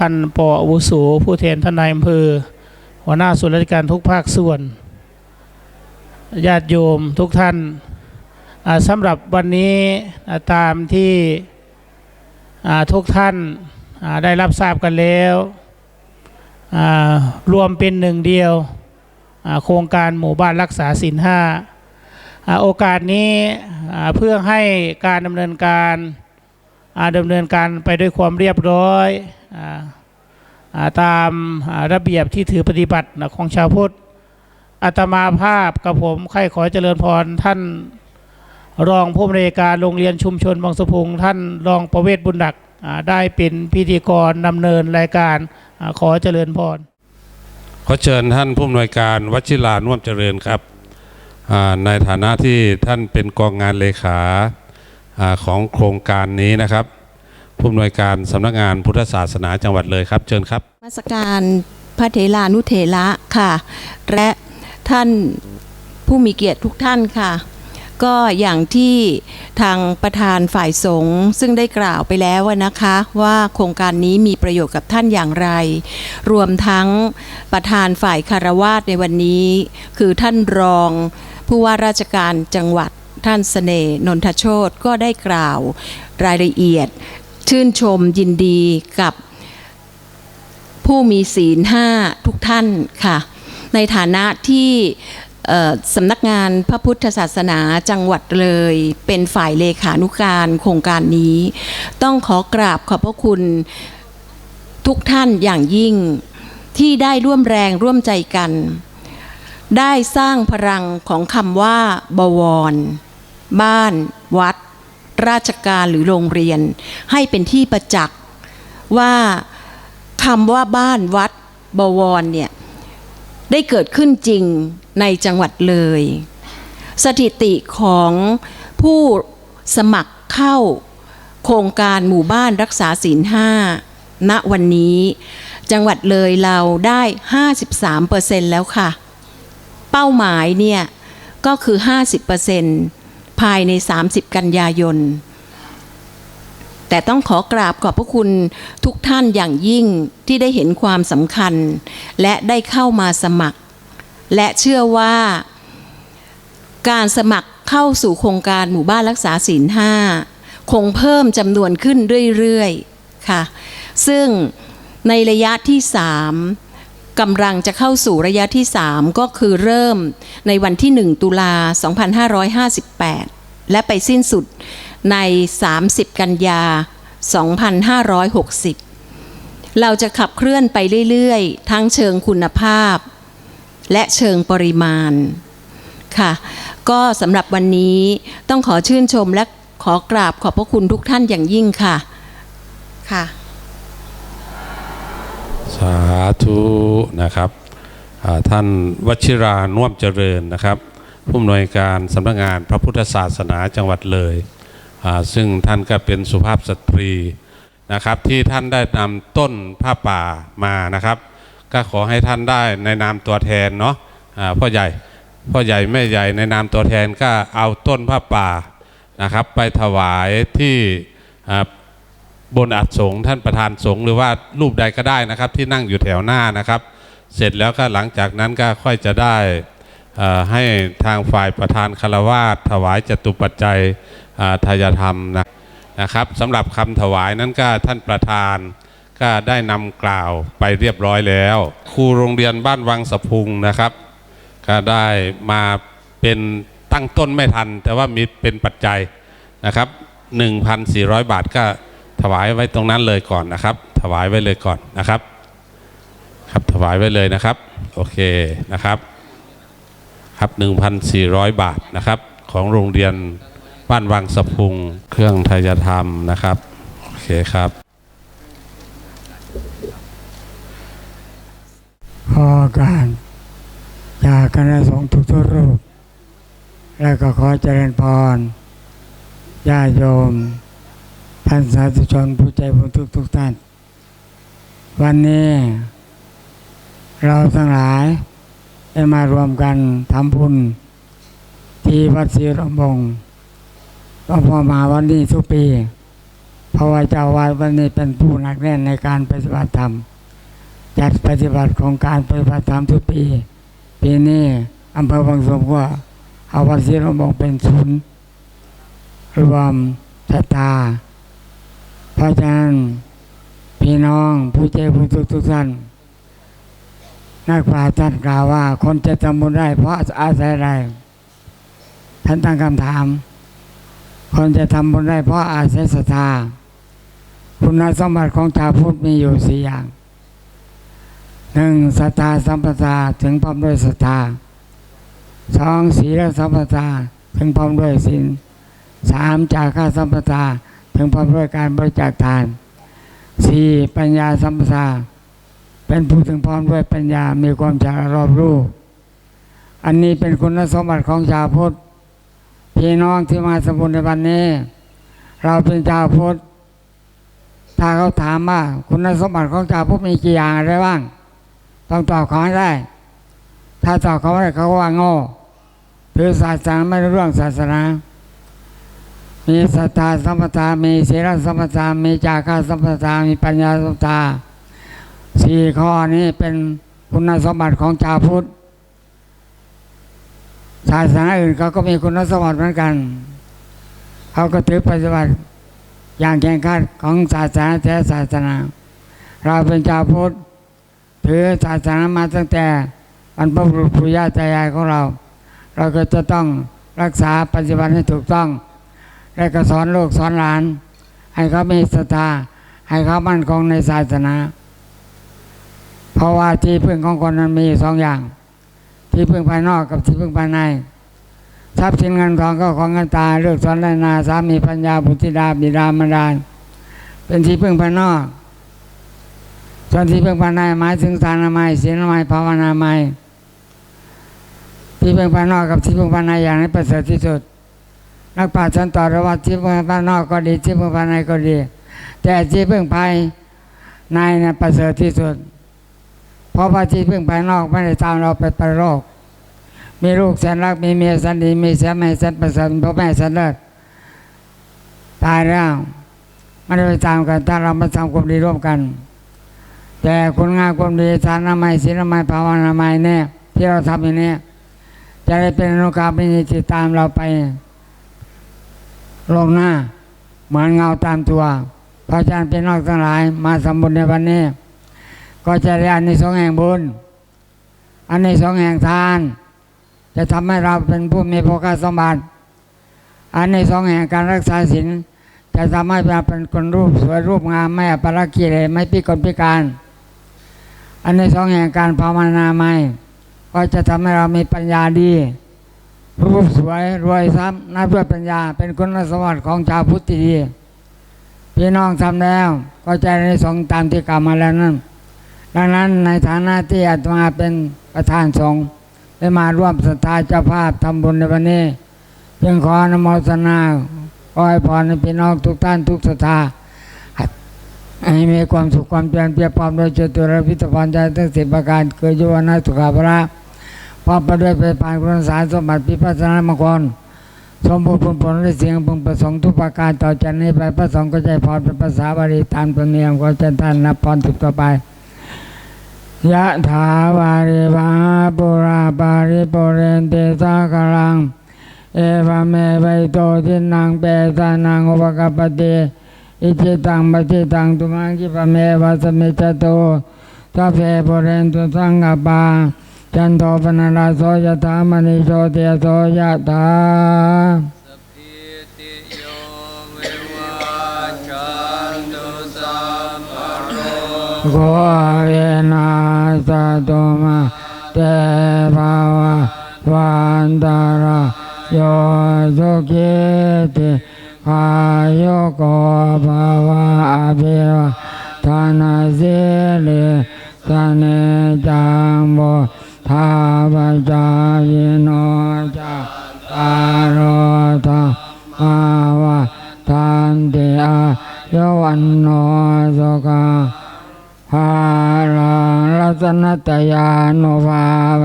ท่านปออาวุโสผู้แทนท่านนายอำเภอ หัวหน้าส่วนราชการทุกภาคส่วน ญาติโยมทุกท่านสำหรับวันนี้ตามที่ทุกท่านได้รับทราบกันแล้วรวมเป็นหนึ่งเดียวโครงการหมู่บ้านรักษาศีลห้าโอกาสนี้เพื่อให้การดำเนินการ ดำเนินการไปด้วยความเรียบร้อยออตามระเบียบที่ถือปฏิบัตินะของชาวพุทธอาตมาภาพกับผมใครขอเจริญพรท่านรองผู้อำนวยการโรงเรียนชุมชนบางสะพุงท่านรองประเวศบุญดักได้เป็นพิธีกรดำเนินรายการอขอเจริญพรขอเชิญท่านผู้อำนวยการวชิรานุ่มเจริญครับในฐานะที่ท่านเป็นกองงานเลขา ของโครงการนี้นะครับผู้อำนวยการสำนักงานพุทธศาสนาจังหวัดเลยครับ เชิญครับมาสการพระเถรานุเถระค่ะ และท่านผู้มีเกียรติทุกท่านค่ะ ก็อย่างที่ทางประธานฝ่ายสงฆ์ซึ่งได้กล่าวไปแล้วนะคะ ว่าโครงการนี้มีประโยชน์กับท่านอย่างไร รวมทั้งประธานฝ่ายคารวาสในวันนี้ คือท่านรองผู้ว่าราชการจังหวัด ท่านเสน่ห์นนทโชตก็ได้กล่าวรายละเอียด ชื่นชมยินดีกับผู้มีศีลห้าทุกท่านค่ะ ในฐานะที่สำนักงานพระพุทธศาสนาจังหวัดเลย เป็นฝ่ายเลขานุการโครงการนี้ ต้องขอกราบขอบพระคุณทุกท่านอย่างยิ่งที่ได้ร่วมแรงร่วมใจกัน ได้สร้างพลังของคำว่าบวร บ้าน วัด ราชการหรือโรงเรียน ให้เป็นที่ประจักษ์ว่าคำว่าบ้านวัดบวรเนี่ยได้เกิดขึ้นจริงในจังหวัดเลย สถิติของผู้สมัครเข้าโครงการหมู่บ้านรักษาศีลห้าณวันนี้จังหวัดเลยเราได้ 53%แล้วค่ะ เป้าหมายเนี่ยก็คือ 50% ภายใน 30 กันยายน แต่ต้องขอกราบขอบพระคุณทุกท่านอย่างยิ่งที่ได้เห็นความสำคัญ และได้เข้ามาสมัคร และเชื่อว่าการสมัครเข้าสู่โครงการหมู่บ้านรักษาศีลห้าคงเพิ่มจำนวนขึ้นเรื่อย ๆ ค่ะ ซึ่งในระยะที่ 3 กำลังจะเข้าสู่ระยะที่ 3 ก็คือเริ่มในวันที่ 1 ตุลา 2558 และไปสิ้นสุดใน 30 กันยา 2560 เราจะขับเคลื่อนไปเรื่อยๆ ทั้งเชิงคุณภาพ และเชิงปริมาณค่ะ ก็สำหรับวันนี้ต้องขอชื่นชมและขอกราบขอบพระคุณทุกท่านอย่างยิ่งค่ะค่ะ สาธุนะครับท่านวชิรานุ่วมเจริญนะครับผู้อำนวยการสำนักงานพระพุทธศาสนาจังหวัดเลย ซึ่งท่านก็เป็นสุภาพสตรีนะครับที่ท่านได้นำต้นผ้าป่ามานะครับ ก็ขอให้ท่านได้ในนามตัวแทนเนาะพ่อใหญ่พ่อใหญ่แม่ใหญ่ในนามตัวแทนก็เอาต้นผ้าป่านะครับ ไปถวายที่ บนอัดสงท่านประธานสงหรือว่ารูปใดก็ได้นะครับ ที่นั่งอยู่แถวหน้านะครับ เสร็จแล้วก็หลังจากนั้นก็ค่อยจะได้ให้ทางฝ่ายประธานคารวาสถวายจตุปัจจัยอ่าทายธรรมนะนะครับสำหรับคำถวายนั้นก็ท่านประธานก็ได้นำกล่าวไปเรียบร้อยแล้ว ครูโรงเรียนบ้านวังสะพุงนะครับ ก็ได้มาเป็นตั้งต้นไม่ทัน แต่ว่ามีเป็นปัจจัยนะครับ 1,400 บาทก็ ถวายไว้ตรงนั้นเลยก่อนนะครับ ถวายไว้เลยก่อนนะครับ ครับถวายไว้เลยนะครับ โอเคนะครับครับ 1,400 บาทนะครับ ของโรงเรียนบ้านวังสะพุง เครื่องทายธรรมนะครับ โอเคครับขอการจากคณะสงฆ์ทุกทุกรูป และก็ขอเจริญพรญาติโยม ท่านสาธุชนผู้ใจบุญทุกทุกท่าน วันนี้เราทั้งหลายได้มารวมกันทำบุญที่วัดศรีรมบงก็พอมาวันนี้ทุกปีเพราะว่าเจ้าวาดวันนี้เป็นผู้หนักแน่นในการปฏิบัติธรรม จัดปฏิบัติของการปฏิบัติธรรมทุกปี ปีนี้อำเภอบางสมก็เอาวัดศรีลมบอกเป็นศูนย์รวมศรัทธา พราะฉะนั้นพี่น้องผู้ใจผู้ทุกทุกท่านนักปราชญ์ท่านกล่าวว่า คนจะทำบุญได้เพราะอาศัยอะไรท่านตั้งคำถาม คนจะทำบุญได้เพราะอาศัยศรัทธาคุณสมบัติของชาวพุทธมีอยู่สี่อย่างหนึ่งศรัทธาสัมปทาถึงพร้อมด้วยศรัทธาสองศีลสัมปทาถึงพร้อมด้วยศีลสามจาค่าสัมปทา ถึงพร้อมด้วยการบริจาคทานสี่ปัญญาสัมปทาเป็นผู้ถึงพร้อมด้วยปัญญามีความฉลาดรอบรู้ อันนี้เป็นคุณสมบัติของชาวพุทธพี่น้องที่มาสมบูรณ์ในวันนี้ เราเป็นชาวพุทธถ้าเขาถามว่าคุณสมบัติของชาวพุทธมีกี่อย่างอะไรบ้าง ต้องตอบเขาได้ ถ้าตอบเขาไม่ได้เขาก็ว่าโง่ถือศาสนาไม่รู้เรื่องศาสนา มีศรัทธาสัมปทามีศีลสัมปทามีจาคะสัมปทามีปัญญาสัมปทาสี่ข้อนี้เป็นคุณสมบัติของชาวพุทธศาสนาอื่นเขาก็มีคุณสมบัติเหมือนกัน เขาก็ถือปฏิบัติอย่างแข่งขันของศาสนาแท้ศาสนา เราเป็นชาวพุทธถือศาสนามาตั้งแต่บรรพบุรุษปู่ย่าตายายของเรา เราก็จะต้องรักษาปฏิบัติให้ถูกต้อง และก็สอนลูกสอนหลาน ให้เขามีศรัทธาให้เขามั่นคงในศาสนา เพราะว่าที่พึ่งของคนนั้นมีสองอย่าง ที่พึ่งภายนอกกับที่พึ่งภายใน ทรัพย์สินเงินทองก็ของเงินตาเลือกสอนและนาสามีปัญญาบุตรดาบิดามารดาเป็นที่พึ่งภายนอกส่วนที่พึ่งภายในหมายถึงสารนามัยศีลนามัยภาวนามัยที่พึ่งภายนอกกับที่พึ่งภายในอย่างนี้ประเสริฐที่สุด นักปราชญ์ฉันต่อระว่าที่พึ่งภายนอกก็ดีที่พึ่งภายในก็ดี แต่ที่พึ่งภายในเนี่ยประเสริฐที่สุด เพราะว่าที่พึ่งภายนอกไม่ได้ตามเราไปไปโลก มีลูกแสนรักมีเมียแสนดีมีแสนแม่แสนประเสริฐพ่อแม่แสนเลิศตายแล้วไม่ได้ไปตามกันถ้าเรามาทำความดีร่วมกัน แต่คุณงามความดีทานนามัยศีลนามัยภาวนามัยเนี่ยที่เราทำอย่างนี้จะได้เป็นอนุกรรมเป็นจิตตามเราไป ลงหน้า เหมือนเงาตามตัวเพราะฉะนั้นเป็นนอกทั้งหลาย มาสมบุญในวันนี้ ก็จะได้อันในสงส์แห่งบุญ อันในสงส์แห่งทาน จะทำให้เราเป็นผู้มีโภคสมบัติ อันในสองแห่งการรักษาศีลจะทำให้เราเป็นคนรูปสวยรูปงามไม่อัปลักกิเลไม่พิกลพิการ อันในสองแห่งการภาวนาไม่ก็จะทำให้เรามีปัญญาดี รูปสวยรวยทรัพย์นับด้วยปัญญา เป็นคุณสมบัติของชาวพุทธที่ดีพี่น้องทำแล้ว ก็จในสองตามที่กล่าวมาแล้วนั่นดังนั้นในฐานะที่อาตมาเป็นประธานสงฆ์ได้มาร่วมศรัทธาเจ้าภาพทำบุญในวันนี้เพียงขออนโมทนาขอให้พรในพี่น้องทุกท่านทุกศรัทธาให้มีความสุขความเพียรเพียรพร้อมโดยเจตุรพิธภัณฑ์ใจทั้งสิบประการเกิดยุวนาสุขาภระ พร้อมไปด้วยไปผ่านกุศลสารสมบัติพิพัฒนามงคลสมบูรณ์ผลผลและเสียงพึงประสงค์ทุกประการต่อจากนี้ไปพระสงฆ์ก็ใจพรเป็นภาษาบาลีตามธรรมเนียมขอเชิญท่านนับพรติดต่อไปยะถาวาริวาปุราปาริปุเรนติสากลัง เอวเมไวโตทินังเปตานังอุปกปปติอิจิตังปฏิตังตุมังคิปเมวะสมิจจโตทัพเพปุเรนตุสังกปา จันโทปนราโสยถามณิโชติยโสยะถาอิติโยวิวัจจันตุสัมปะโรโกเวนัสตุมาเตภาวะวันตารโยสุขิติขายุโกภาวะอภิวาทานาสิลิสเนจังโม ทาปจายโนจัตตารโอธรรมาวะทันติอายวันโนสุขังหารารัตนตยานุภาเว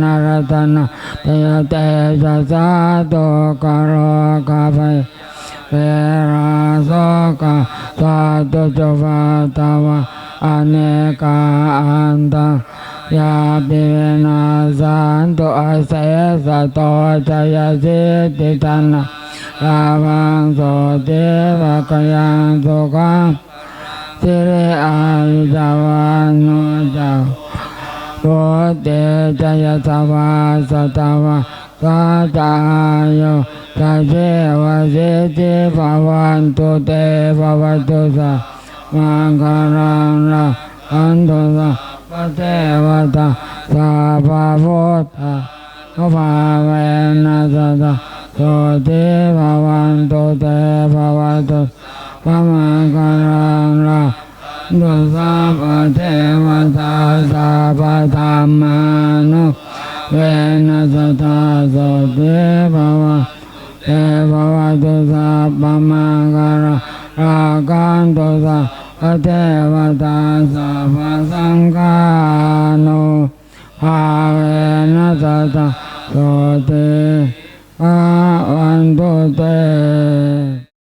นรัตนตยเตชะสาตุกโรกาภัยเวราโสกาสาตุจุปาตาวะอเนกาอันตัง ยาปิเวนาสันตุอาเสสะโตจยสิติตันนะลาวังโสติวะกยังสุขังสิริอายุจาวันโนจาโสเตจยสวาสตวะสาจายโยทาเจวะเสติภวันตุเตภวตุสะมังคารังละอันตุสะ เทวตาสาภาพุทธะภาเวนัสสะโสติภวันโตเตภวันตุพระมังคารังละดุสัพเทวตาสัพพธรรมานุเวนัสตาโสติภวะเทภวตุสัพพมังคารังรากันโตสัพ พะเทวตาสัพพสังฆานุภาเวนัสตาโสติภวันตุเต